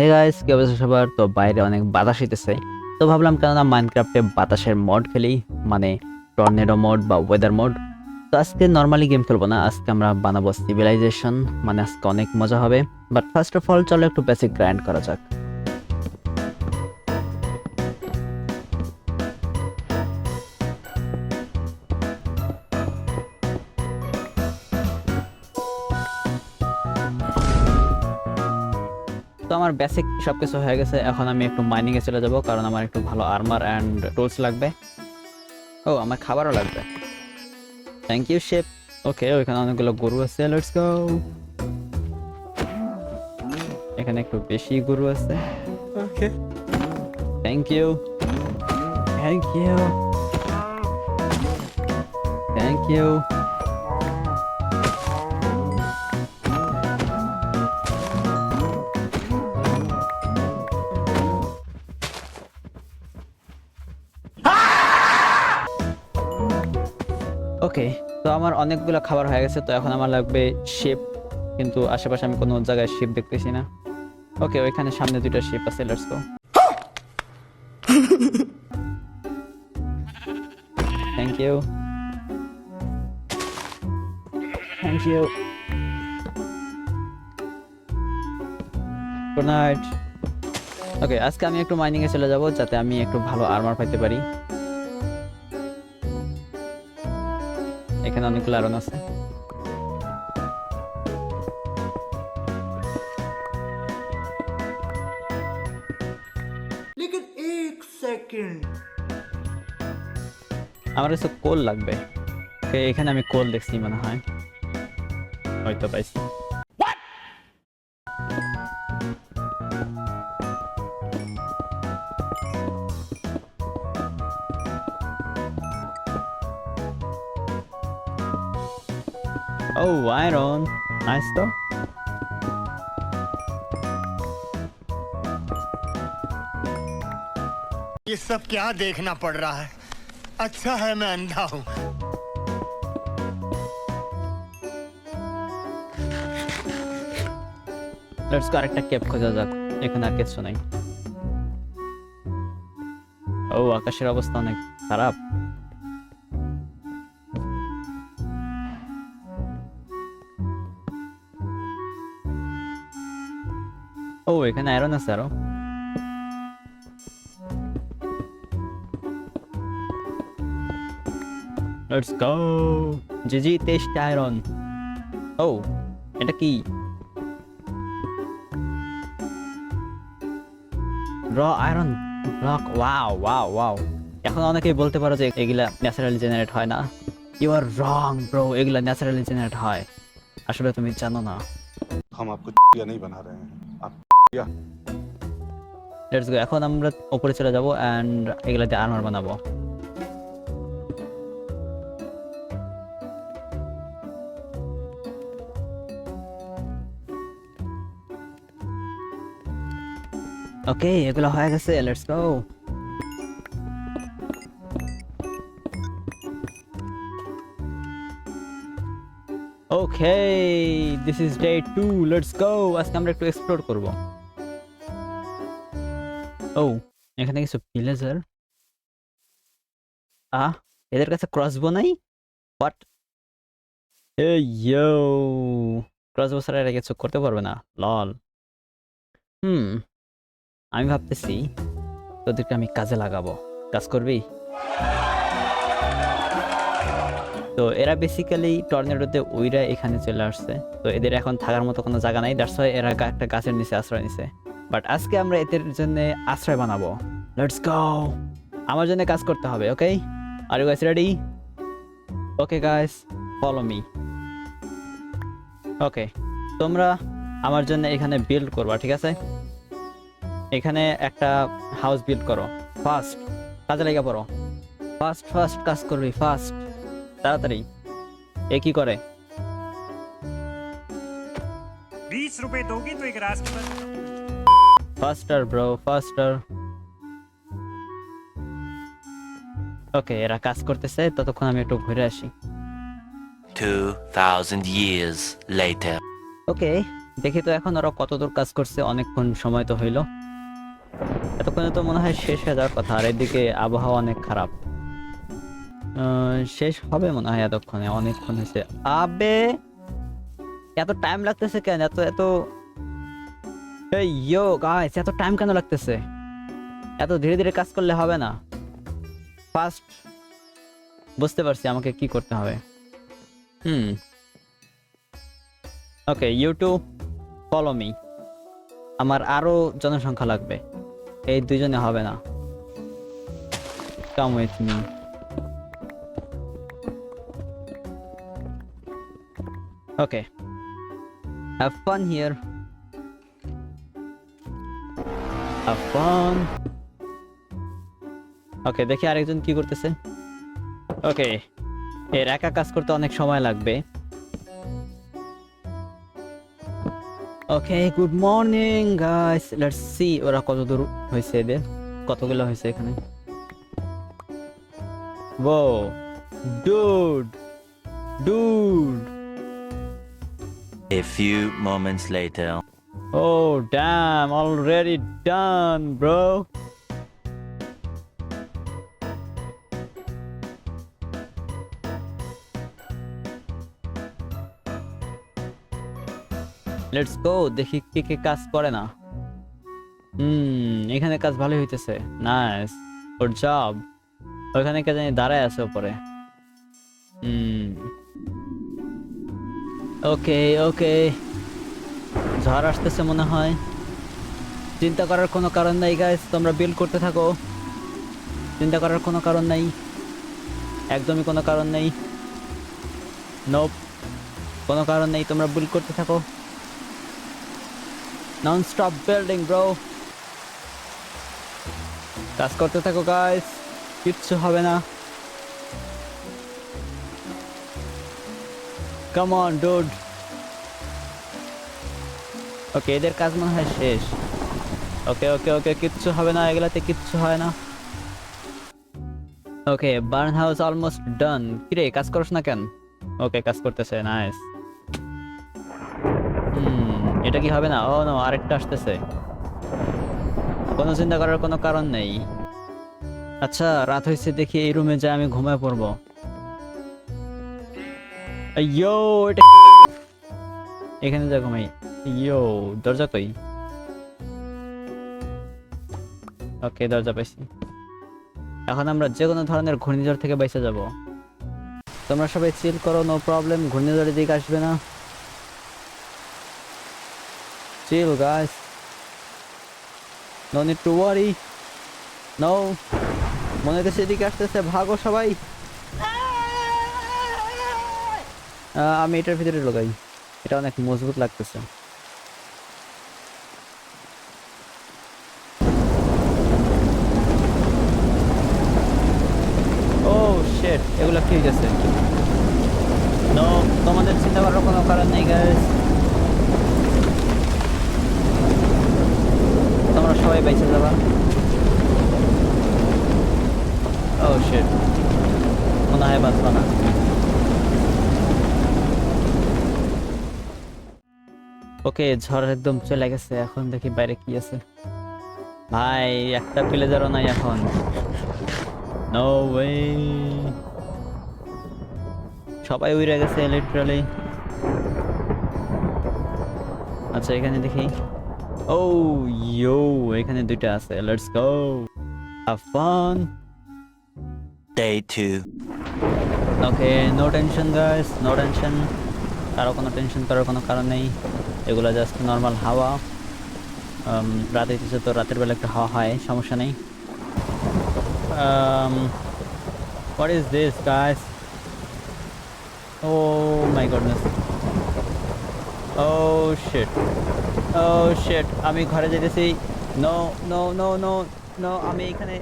Hey guys কি অবস্থা সবার? তো বাইরে অনেক বাতাস হইতেছে। তো ভাবলাম কেননা মাইনক্রাফটে বাতাসের মড খেলি মানে টর্নেডো মোড বা ওয়েদার মোড তো আজকে নর্মালি গেম খেলব না, আজকে আমরা বানাবো সিভিলাইজেশন মানে আজকে অনেক মজা হবে। বাট ফার্স্ট অফ অল চলো একটু বেসিক গ্রাইন্ড করা যাক। আমার বেসিক সবকিছু হয়ে গেছে এখন আমি একটু মাইনিং এ চলে যাব কারণ আমার একটু ভালো আর্মার অ্যান্ড টুলস লাগবে। ও আমার খাবারও লাগবে। থ্যাংক ইউ শেপ ওকে ওইখানে অনেকগুলো গরু আছে লেটস গো এখানে একটু বেশি গরু আছে। Okay thank you thank you thank you okay, তো আমার অনেকগুলো খাবার হয়ে গেছে, তো এখন আমার লাগবে শিপ, কিন্তু আশেপাশে আমি কোনো জায়গায় শিপ দেখতেছি না। ওকে, ওইখানে সামনে দুটো শিপ আছে let's go thank you thank you good night okay আজকে আমি একটু মাইনিং এ চলে যাব, যাতে আমি একটু ভালো আর্মার পাইতে পারি। এখানে অনেকগুলো আরন আছে আমার কাছে কোল লাগবে এখানে আমি কোল দেখছি মনে হয় হয়তো পাইছি Oh, right on. Nice though. ये सब क्या देखना पड़ रहा है अच्छा है मैं अंधा हूँ ಲಡ್ಸ್ಕಾರೆಕ್ಟಾಗಿ ಕೆಪ್ಕೋದು ಸಾಕು एक ना ಕೆಸ್ಸು सुनाई ಓ ಆಕಾಶರ अवस्था ನನಗೆ खराब ও এখানে আয়রন আছে আরো লেটস গো জিজি টেস্ট আয়রন ও এটা কি র iron block wow wow wow এখন অনেকেই বলতে পারো যে এগুলা ন্যাচারালি জেনারেট হয় না ইউ আর রং ব্রো এগুলা ন্যাচারালি জেনারেট হয় আসলে তুমি জানো না हम आपको या नहीं बना रहे हैं आप লেটস গো এখন আমরা উপরে চলে যাব এন্ড এগুলা দিয়ে আর্মার বানাবো। ওকে এগুলো হয়ে গেছে let's go okay this is day two let's go আজকে আমরা একটু এক্সপ্লোর করব। ও, এখানে কিছু আহ এদের কাছে ক্রসবো নাই? বাট ইয়ো ক্রসবো ছাড়া এরা কিছু করতে পারবে না লল হুম, আমি ভাবতেছি তোদেরকে আমি কাজে লাগাবো। কাজ করবি? তো এরা বেসিক্যালি টর্নেডোতে ওইরা এখানে চলে আসছে। তো এদের এখন থাকার মতো কোনো জায়গা নাই দ্যাটস এরা একটা গাছের নিচে আশ্রয় নিছে। বাট আজকে আমরা এদের জন্য আশ্রয় বানাবো লেটস গো আমার জন্য কাজ করতে হবে okay are you guys ready okay guys follow me okay তোমরা আমার জন্য এখানে বিল্ড করবা ঠিক আছে এখানে একটা হাউস বিল্ড করো ফার্স্ট কাজে লেগে পড়ো ফার্স্ট ফার্স্ট কাজ করবি ফার্স্ট তাড়াতাড়ি এ কি করে बीस रुपए दोगी तो एक रास्ते पर ফাস্টার ব্রো ফাস্টার ওকে এরা কাজ করতেছে ততক্ষণ আমি একটু ঘুরে আসি। 2,000 years later. ওকে দেখি তো এখন ওরা কতদূর কাজ করছে অনেকক্ষণ সময় তো হইল। এতক্ষণে তো মনে হয় শেষ হয়ে যাওয়ার কথা আর এদিকে আবহাওয়া অনেক খারাপ। শেষ হবে মনে হয় এতক্ষণে অনেকক্ষণ হয়েছে। আবে! এত টাইম লাগতেছে কেন? এত এত এই ইয়ো গাইস এত টাইম কেন লাগতেছে? এত ধীরে ধীরে কাজ করলে হবে না। ফার্স্ট বুঝতে পারছি আমাকে কি করতে হবে। Hmm. Okay YouTube follow me আমার আরও জনসংখ্যা লাগবে। এই দুজনে হবে না। Come with me okay have fun here have fun okay দেখি আরেকজন কি করতেছে। ওকে এর একা কাজ করতে অনেক সময় লাগবে। Okay good morning guys let's see ওরা কত দূর হয়েছে এদের। কতগুলো হয়েছে এখানে? ও dude dude A few moments later. Oh, damn, already done, bro. Let's go দেখি কে কে কাজ করে না। হুম এখানে কাজ ভালোই হইতেছে। নাইস ওর জব ওইখানে কে জানি দাঁড়ায় আছে উপরে। হুম। ওকে ওকে ঝড় আসতেছে মনে হয়। চিন্তা করার কোনো কারণ নাই গাইস তোমরা বিল করতে থাকো। চিন্তা করার কোনো কারণ নাই। একদমই কোনো কারণ নেই। নোপ কোনো কারণ নেই, তোমরা বিল করতে থাকো। নন স্টপ বিল্ডিং ব্রো কাজ করতে থাকো গাইস কিচ্ছু হবে না। কাম অন ডুড ওকে, এদের কাজ মনে হয় শেষ। ওকে ওকে ওকে, কিচ্ছু হবে না, এগুলাতে কিচ্ছু হয় না। Okay, barn house almost done. কিরে, কাজ করছ না কেন? ওকে, কাজ করতেছে, নাইস। এটা কি হবে না? ও, নো, আরেকটা আসতেছে। কোনো চিন্তা করার কোনো কারণ নেই। আচ্ছা রাত হয়েছে, দেখি এই রুমে যা আমি ঘুমায় পড়ব। এখানে যা ঘুমাই। এখন আমরা যে কোনো ধরনের ঘূর্ণিঝড় থেকে বেঁচে যাব। তোমরা সবাই চিল করো নো প্রবলেম ঘূর্ণিঝড়ের দিকে আসবে না। টু ওয়ারি নো মনে হচ্ছে এদিকে আসতেছে, ভাগো সবাই। আমি এটার ভিতরে ঢোকাই। এটা অনেক মজবুত লাগতেছে ও শেট এগুলো ঠিক আছে নো তোমাদের চিন্তা করার কোনো কারণ নেই গাইস তোমরা সবাই বেঁচে যাবা। ও শেট মনে হয় বাঁচবা না। ওকে ঝড় একদম চলে গেছে। এখন দেখি বাইরে কি আছে। ভাই, একটা প্লেজারও নাই এখন। নো ওয়ে সবাই উড়ে গেছে লিটারালি আচ্ছা এখানে দেখি। ও ইয়ো এখানে দুইটা আছে। Let's go have fun Day 2. Okay no tension guys no tension কারও কোনো টেনশন করার কোনো কারণ নেই। এগুলো জাস্ট নর্মাল হাওয়া। Um, রাতে কিছু তো রাতের বেলা একটা হাওয়া হয় সমস্যা নেই। What is this guys oh my goodness oh shit oh shit আমি ঘরে যেতেছি no no no no no আমি এখানে